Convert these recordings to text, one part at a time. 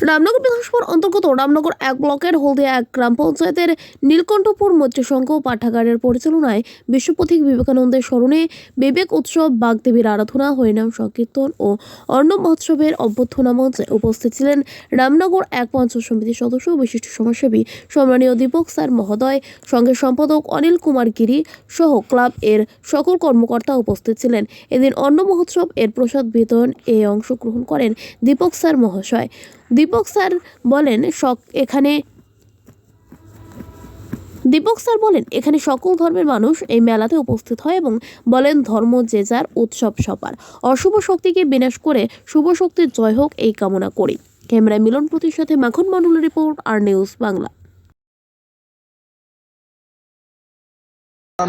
রামনগর বিধানসভার অন্তর্গত রামনগর এক ব্লকের হলদিয়া এক গ্রাম পঞ্চায়েতের নীলকণ্ঠপুর মৈত্রীসংঘ পাঠাগারের পরিচালনায় বিশ্বপথিক বিবেকানন্দের স্মরণে বিবেক উৎসব বাগদেবীর আরাধনা হরিনাম সংকীর্তন ও অন্ন মহোৎসবের অভ্যর্থনা মঞ্চে উপস্থিত ছিলেন রামনগর এক পঞ্চায়েত সমিতির সদস্য বিশিষ্ট সমাজসেবী সম্মানীয় দীপক স্যার মহোদয় সঙ্গের সম্পাদক অনিল কুমার গিরি সহ ক্লাব এর সকল কর্মকর্তা উপস্থিত ছিলেন। এদিন অন্ন মহোৎসব এর প্রসাদ বিতরণ এ অংশগ্রহণ করেন দীপক স্যার মহাশয়। দীপক স্যার বলেন সক এখানে দীপক স্যার বলেন, এখানে সকল ধর্মের মানুষ এই মেলাতে উপস্থিত হয় এবং বলেন ধর্ম যে যার উৎসব সবার। অশুভ শক্তিকে বিনাশ করে শুভ শক্তির জয় হোক এই কামনা করি। ক্যামেরায় মিলন প্রতির সাথে মাখন মন্ডলের রিপোর্ট, আর নিউজ বাংলা।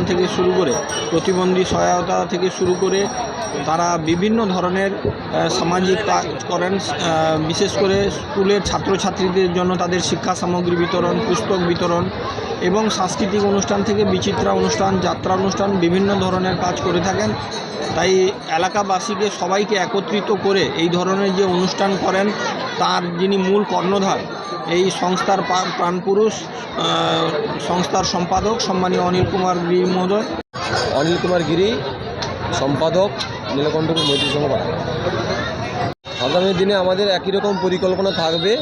থেকে শুরু করে প্রতিবন্ধী সহায়তা থেকে শুরু করে তারা বিভিন্ন ধরনের সামাজিক কাজ করেন বিশেষ করে স্কুলের ছাত্রছাত্রীদের জন্য তাদের শিক্ষা সামগ্রী বিতরণ, পুস্তক বিতরণ এবং সাংস্কৃতিক অনুষ্ঠান থেকে বিচিত্রা অনুষ্ঠান, যাত্রা অনুষ্ঠান বিভিন্ন ধরনের কাজ করে থাকেন। তাই এলাকাবাসীকে সবাইকে একত্রিত করে এই ধরনের যে অনুষ্ঠান করেন, তার যিনি মূল কর্ণধার এই সংস্থার প্রা- প্রাণপুরুষ সংস্থার সম্পাদক সম্মানীয় অনিল কুমার বি মহোদয় অনিল কুমার গিরি, সম্পাদক নীলকণ্ঠপুর মৈত্রী সংঘ আগামী দিনে আমাদের একই রকম পরিকল্পনা থাকবে।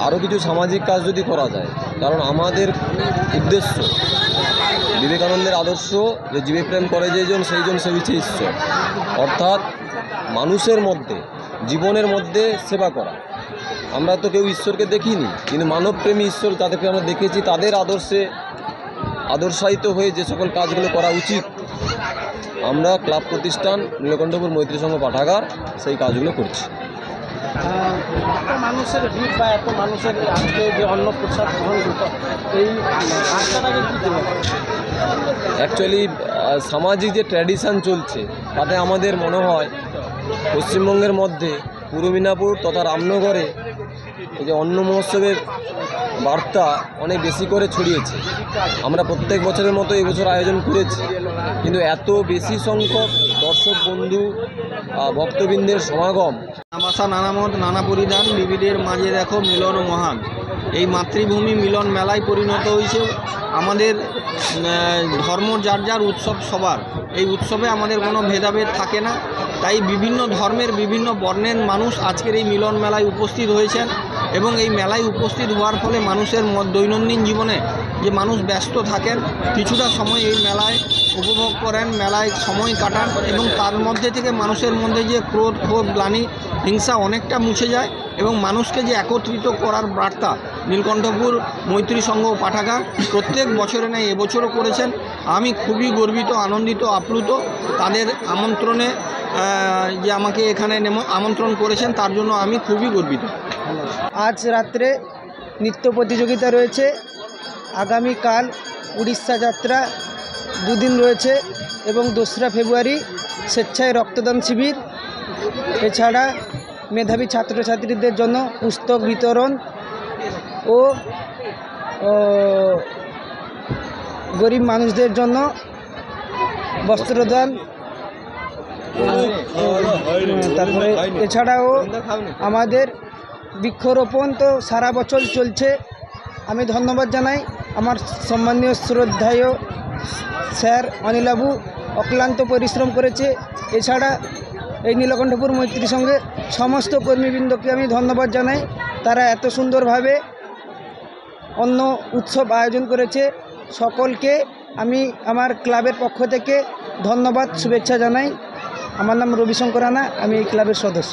আরও কিছু সামাজিক কাজ যদি করা যায়, কারণ আমাদের উদ্দেশ্য বিবেকানন্দের আদর্শ, যে জীবে প্রেম করে যেজন সেইজন সেবিছে ঈশ্বর। অর্থাৎ মানুষের মধ্যে, জীবনের মধ্যে সেবা করা। আমরা তো কেউ ঈশ্বরকে দেখিনি কিন্তু মানবপ্রেমী ঈশ্বর যাদেরকে আমরা দেখেছি তাদের আদর্শে আদর্শায়িত হয়ে যে সকল কাজগুলো করা উচিত। আমরা ক্লাব প্রতিষ্ঠান নীলকণ্ঠপুর মৈত্রী সংঘ পাঠাগার সেই কাজগুলো করছি। এত মানুষের ভিড় বা এত মানুষের আজকে যে গ্রহণ এই বার্তাটাকে কী দেবে? অ্যাকচুয়ালি সামাজিক যে ট্র্যাডিশান চলছে তাতে আমাদের মনে হয় পশ্চিমবঙ্গের মধ্যে পূর্ব মিদনাপুর তথা রামনগরে এই যে অন্ন মহোৎসবের বার্তা অনেক বেশি করে ছড়িয়েছে। আমরা প্রত্যেক বছরের মতো এবছর আয়োজন করেছি। কিন্তু এত বেশি সংখ্যক দর্শক, বন্ধু ভক্তবৃন্দের সমাগম। নামাশা নানা মত নানা পরিধান বিবিধের মাঝে দেখো মিলন মহান। এই মাতৃভূমি মিলন মেলায় পরিণত হয়েছে আমাদের ধর্ম যার যার উৎসব সবার। এই উৎসবে আমাদের কোনো ভেদাভেদ থাকে না। তাই বিভিন্ন ধর্মের বিভিন্ন বর্ণের মানুষ আজকের এই মিলন মেলায় উপস্থিত হয়েছেন। এবং এই মেলায় উপস্থিত হওয়ার ফলে মানুষের দৈনন্দিন জীবনে যে মানুষ ব্যস্ত থাকেন, কিছুটা সময় এই মেলায় উপভোগ করেন, মেলায় সময় কাটান এবং তার মধ্যে থেকে মানুষের মধ্যে যে ক্রোধ, ক্ষোভ, গ্লানি, হিংসা অনেকটা মুছে যায় এবং মানুষকে যে একত্রিত করার বার্তা নীলকণ্ঠপুর মৈত্রী সংঘ পাঠাগার প্রত্যেক বছরে নেয় এবছরও করেছেন। আমি খুবই গর্বিত, আনন্দিত, আপ্লুত। তাদের আমন্ত্রণে যে আমাকে এখানে আমন্ত্রণ করেছেন, তার জন্য আমি খুবই গর্বিত। আজ রাত্রে নৃত্য প্রতিযোগিতা রয়েছে। আগামীকাল উড়িষ্যা যাত্রা দুদিন রয়েছে এবং দোসরা ফেব্রুয়ারি স্বেচ্ছায় রক্তদান শিবির। এছাড়া মেধাবী ছাত্রছাত্রীদের জন্য পুস্তক বিতরণ ও গরিব মানুষদের জন্য বস্ত্রদান। তারপরে এছাড়াও আমাদের বৃক্ষরোপণ তো সারা বছর চলছে। আমি ধন্যবাদ জানাই আমার সম্মানীয় শ্রদ্ধায় স্যার অনিলাবু অক্লান্ত পরিশ্রম করেছে। এছাড়া এই নীলকণ্ঠপুর মৈত্রী সঙ্গে সমস্ত কর্মীবৃন্দকে আমি ধন্যবাদ জানাই। তারা এত সুন্দরভাবে অন্য উৎসব আয়োজন করেছে। সকলকে আমি আমার ক্লাবের পক্ষ থেকে ধন্যবাদ, শুভেচ্ছা জানাই। আমার নাম রবিশঙ্কর রানা, আমি এই ক্লাবের সদস্য।